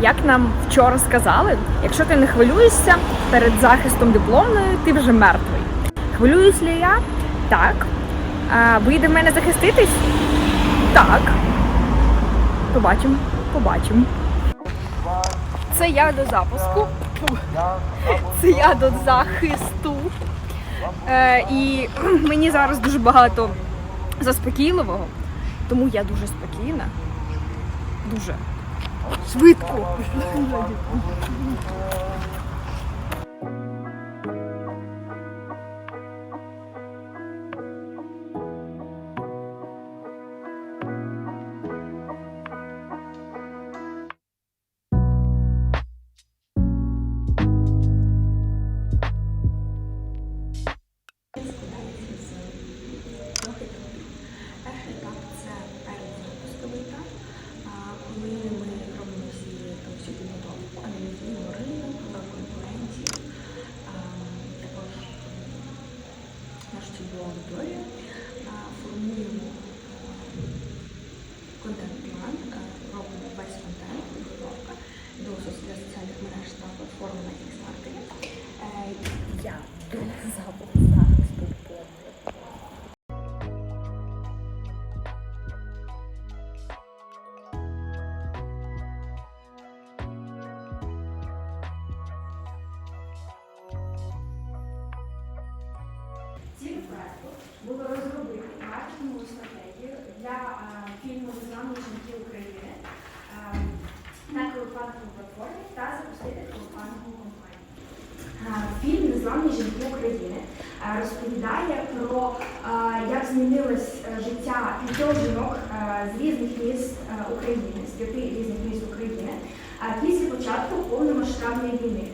Як нам вчора сказали, якщо ти не хвилюєшся перед захистом дипломною, ти вже мертвий. Хвилююсь ли я? Так. А, вийде в мене захиститись? Так. Побачимо, побачимо. Це я до запуску. Це я до захисту. Е, і мені зараз дуже багато заспокійливого, тому я дуже спокійна. Дуже швидко. Е, Я запуску захисту повний. Ціль проекту було розробити маркетингову стратегію для е, фільму «Незламні жінки України» е, на краудфандинговій платформі та запустити компанію. Е, Фільм «Незламні жінки України» е, розповідає про е, як змінилось життя п'ятьох жінок з різних міст України, з п'яти різних міст України після початку повномасштабної війни.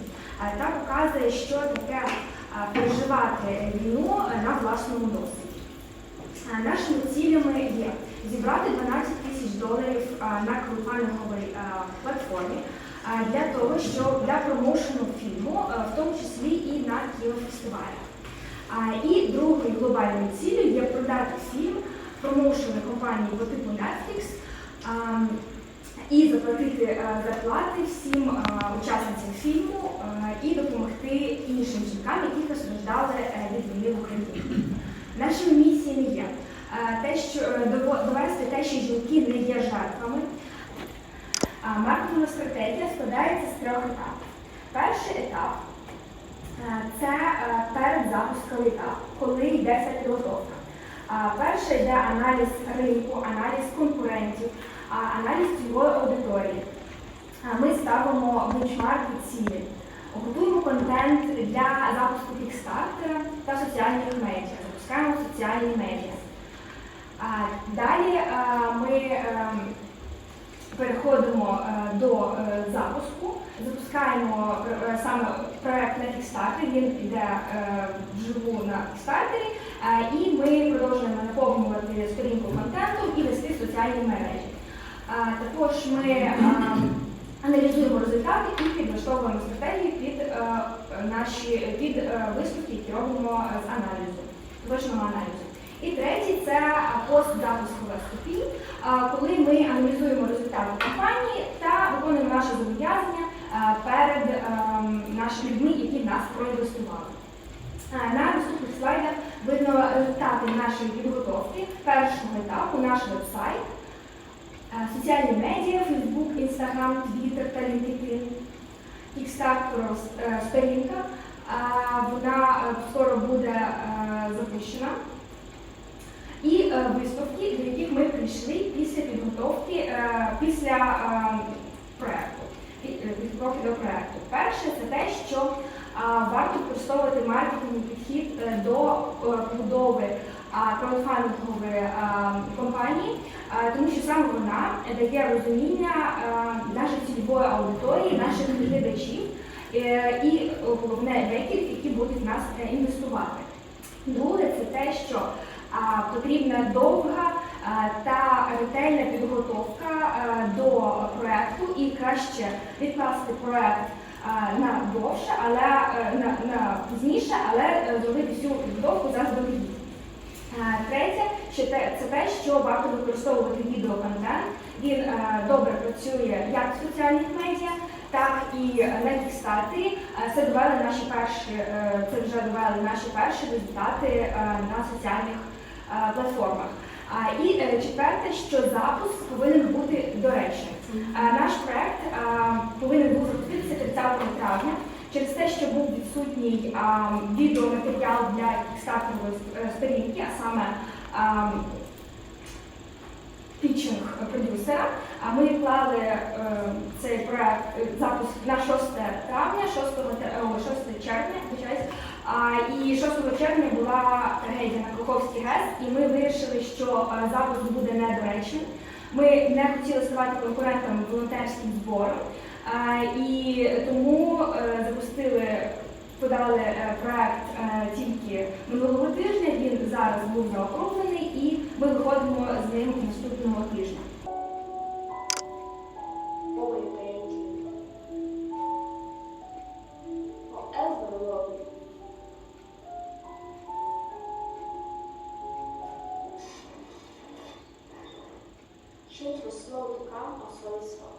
Та показує, що таке переживати війну на власному досвіді. Нашими цілями є зібрати 12 тисяч доларів на е, платформі для того, щоб для промоушену фільму, е, в тому числі і на кінофестивалях. І другою глобальною цілею є продати фільм промоушену компанії по типу Netflix і заплатити е, зарплати всім е, учасницям фільму і допомогти іншим жінкам, які постраждали від війни в Україні. Нашими місіями є те, що довести те, що жінки не є жертвами. А, стратегія складається з трьох етапів. Перший етап Е, Це е, передзапусковий етап, коли йдеться підготовка. Перше йде аналіз ринку, аналіз конкурентів, аналіз цільової аудиторії. Ми ставимо бенчмарки цілі, готуємо контент для запуску Kickstarter та соціальних медіа, запускаємо соціальні медіа. Далі е, ми переходимо е, до е, запуску, запускаємо е, саме проект на Kickstarter, він йде вживу на Kickstarter, і ми продовжуємо наповнювати сторінку контентом і вести соціальні мережі. Також ми аналізуємо результати і підлаштовуємо стратегії під наші під висновки, які робимо з аналізу, точного аналізу. І третій це постзапускова ступінь, коли ми аналізуємо результати кампанії та виконуємо наші зобов'язання перед нашими людьми, які нас проінвестували. На наступних слайдах видно результати нашої підготовки першого етапу, наш веб-сайт, соціальні медіа, Facebook, Instagram, Twitter та LinkedIn, Kickstarter сторінка. Е, Вона е, скоро буде е, запущена і е, висновки, до яких ми прийшли після підготовки, е, після е, проекту, підготовки до проекту. Перше, це те, що варто використовувати маркетинговий підхід до будови е, краудфандингової компанії, тому що саме вона дає розуміння нашої цільової аудиторії, наших глядачів і головне для які будуть в нас інвестувати. Друге, це те, що потрібна довга та ретельна підготовка до проекту і краще відкласти проект на довше, але е, на, на пізніше, але е, зробити всю підготовку заздалегідь. Третє, це те, що варто використовувати відеоконтент. Він е, добре працює як в соціальних медіа, так і на. Е, Це довели наші перші, це вже довели наші перші результати на соціальних платформах. І е, четверте, що запуск повинен бути доречним. Е, Наш проект е, повинен був запуститися 30 травня. Через те, що був відсутній відеоматеріал для кікстартерової е, сторінки, а саме а, пітчинг продюсера, а ми вклали е, цей проект е, запуск на 6 травня, 6, те- о, 6 червня, вибачаюсь. А, і 6 червня була трагедія на Каховський ГЕС, і ми вирішили, що запуск буде недоречним. Ми не хотіли ставати конкурентом волонтерським збором. І тому е, запустили, подали е, проект е, тільки минулого тижня. Він зараз був заокруглений і ми виходимо з ним наступного тижня. Change was slow to come or slow is slow.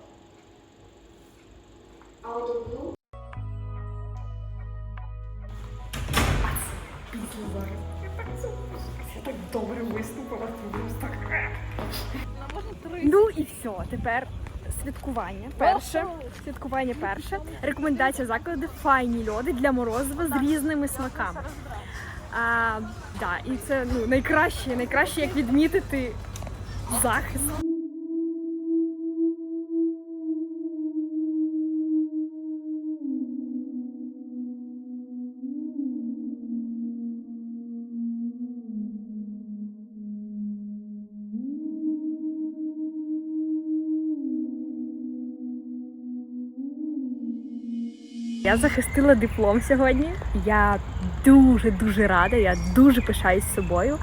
Out of blue, Я так добре виступила, так. Ну і все, тепер святкування. Перше. Святкування перше. Рекомендація закладу файні льоди для морозива з різними смаками. А, да, і це ну, найкраще, найкраще, як відмітити захист. Я захистила диплом сьогодні. Я дуже дуже рада, я дуже пишаюсь собою.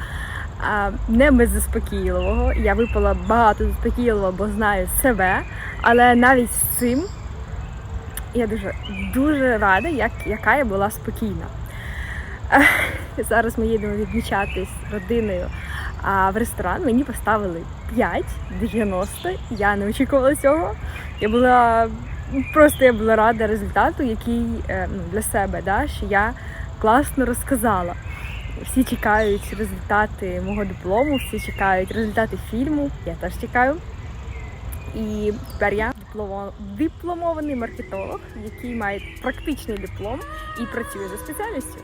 Не без заспокійливого. Я випала багато заспокійливого, бо знаю себе. Але навіть з цим я дуже дуже рада, як, яка я була спокійна. Зараз ми їдемо відмічати з родиною а, в ресторан. Мені поставили 5,90. Я не очікувала цього. Я була просто я була рада результату, який е, ну, для себе, да, що я класно розказала. Всі чекають результати мого диплому, всі чекають результати фільму. Я теж чекаю. І тепер я дипломований маркетолог, який має практичний диплом і працює за спеціальністю.